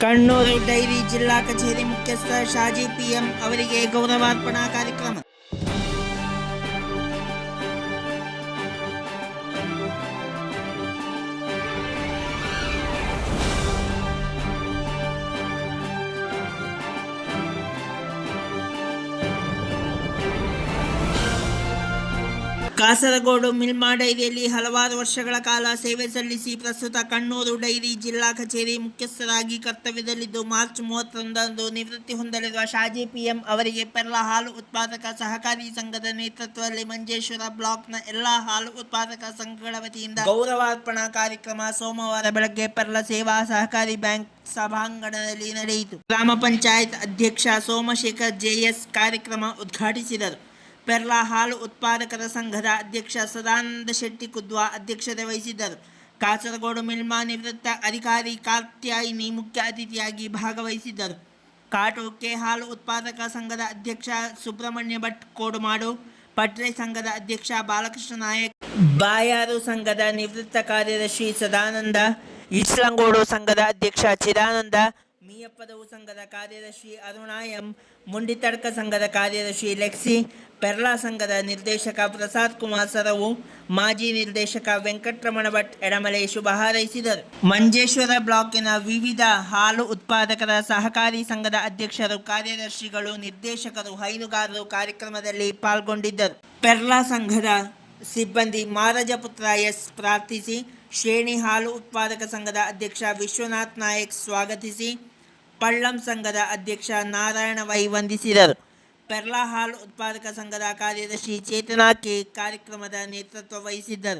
Kannur dairy ಜಿಲ್ಲಾ ಕಚೇರಿ ಮುಖ್ಯಸ್ಥ ಶಾಜಿ ಪಿಎಂ ಅವರಿಗೆ ಗೌರವಾರ್ಪಣಾ ಕಾರ್ಯಕ್ರಮ ಕಾಸರಗೋಡು ಮಿಲ್ಮಾ ಡೈರಿಯಲ್ಲಿ ಹಲವಾರು ವರ್ಷಗಳ ಕಾಲ ಸೇವೆ ಸಲ್ಲಿಸಿ ಪ್ರಸ್ತುತ ಕಣ್ಣೂರು ಡೈರಿ ಜಿಲ್ಲಾ ಕಚೇರಿ ಮುಖ್ಯಸ್ಥರಾಗಿ ಕರ್ತವ್ಯದಲ್ಲಿದ್ದು ಮಾರ್ಚ್ ಮೂವತ್ತೊಂದರಂದು ನಿವೃತ್ತಿ ಹೊಂದಲಿರುವ ಶಾಜಿ ಪಿಎಂ ಅವರಿಗೆ ಪೆರ್ಲ ಹಾಲು ಉತ್ಪಾದಕ ಸಹಕಾರಿ ಸಂಘದ ನೇತೃತ್ವದಲ್ಲಿ ಮಂಜೇಶ್ವರ ಬ್ಲಾಕ್ನ ಎಲ್ಲಾ ಹಾಲು ಉತ್ಪಾದಕ ಸಂಘಗಳ ವತಿಯಿಂದ ಗೌರವಾರ್ಪಣಾ ಕಾರ್ಯಕ್ರಮ ಸೋಮವಾರ ಬೆಳಗ್ಗೆ ಪೆರ್ಲ ಸೇವಾ ಸಹಕಾರಿ ಬ್ಯಾಂಕ್ ಸಭಾಂಗಣದಲ್ಲಿ ನಡೆಯಿತು. ಗ್ರಾಮ ಪಂಚಾಯತ್ ಅಧ್ಯಕ್ಷ ಸೋಮಶೇಖರ್ ಜೆಎಸ್ ಕಾರ್ಯಕ್ರಮ ಉದ್ಘಾಟಿಸಿದರು. ಪೆರ್ಲಾ ಹಾಲು ಉತ್ಪಾದಕರ ಸಂಘದ ಅಧ್ಯಕ್ಷ ಸದಾನಂದ ಶೆಟ್ಟಿ ಕುದ್ವಾ ಅಧ್ಯಕ್ಷತೆ ವಹಿಸಿದ್ದರು. ಕಾಸರಗೋಡು ಮಿಲ್ಮಾ ನಿವೃತ್ತ ಅಧಿಕಾರಿ ಕಾರ್ತ್ಯಾಯಿನಿ ಮುಖ್ಯ ಅತಿಥಿಯಾಗಿ ಭಾಗವಹಿಸಿದ್ದರು. ಕಾಟೋಕೆ ಹಾಲು ಉತ್ಪಾದಕ ಸಂಘದ ಅಧ್ಯಕ್ಷ ಸುಬ್ರಹ್ಮಣ್ಯ ಭಟ್ ಕೋಡುಮಾಡು, ಪಟ್ರೆ ಸಂಘದ ಅಧ್ಯಕ್ಷ ಬಾಲಕೃಷ್ಣ ನಾಯಕ್, ಬಾಯಾರು ಸಂಘದ ನಿವೃತ್ತ ಕಾರ್ಯದರ್ಶಿ ಸದಾನಂದ, ಇಸ್ಲಂಗೋಡು ಸಂಘದ ಅಧ್ಯಕ್ಷ ಚಿದಾನಂದ ಮೀಯಪ್ಪದವು ಸಂಘದ ಕಾರ್ಯದರ್ಶಿ ಅರುಣಾ ಎಂ ಮುಂಡಿತಡ್ಕ ಸಂಘದ ಕಾರ್ಯದರ್ಶಿ ಲೆಕ್ಸಿ, ಪೆರ್ಲಾ ಸಂಘದ ನಿರ್ದೇಶಕ ಪ್ರಸಾದ್ ಕುಮಾರ್ ಸರವು, ಮಾಜಿ ನಿರ್ದೇಶಕ ವೆಂಕಟರಮಣ ಭಟ್ ಎಡಮಲೆ ಶುಭ ಹಾರೈಸಿದರು ಮಂಜೇಶ್ವರ ಬ್ಲಾಕಿನ ವಿವಿಧ ಹಾಲು ಉತ್ಪಾದಕರ ಸಹಕಾರಿ ಸಂಘದ ಅಧ್ಯಕ್ಷರು, ಕಾರ್ಯದರ್ಶಿಗಳು, ನಿರ್ದೇಶಕರು, ಹೈನುಗಾರರು ಕಾರ್ಯಕ್ರಮದಲ್ಲಿ ಪಾಲ್ಗೊಂಡಿದ್ದರು. ಪೆರ್ಲಾ ಸಂಘದ ಸಿಬ್ಬಂದಿ ಮಾರಜಪುತ್ರ ಎಸ್ ಪ್ರಾರ್ಥಿಸಿ, ಶ್ರೇಣಿ ಹಾಲು ಉತ್ಪಾದಕ ಸಂಘದ ಅಧ್ಯಕ್ಷ ವಿಶ್ವನಾಥ್ ನಾಯಕ್ ಸ್ವಾಗತಿಸಿ ಪಳ್ಳಂ ಸಂಘದ ಅಧ್ಯಕ್ಷ ನಾರಾಯಣ ವೈ ವಂದಿಸಿದರು. ಪೆರ್ಲಾ ಹಾಲು ಉತ್ಪಾದಕ ಸಂಘದ ಕಾರ್ಯದರ್ಶಿ ಚೇತನಾ ಕೆ ಕಾರ್ಯಕ್ರಮದ ನೇತೃತ್ವ ವಹಿಸಿದ್ದರು.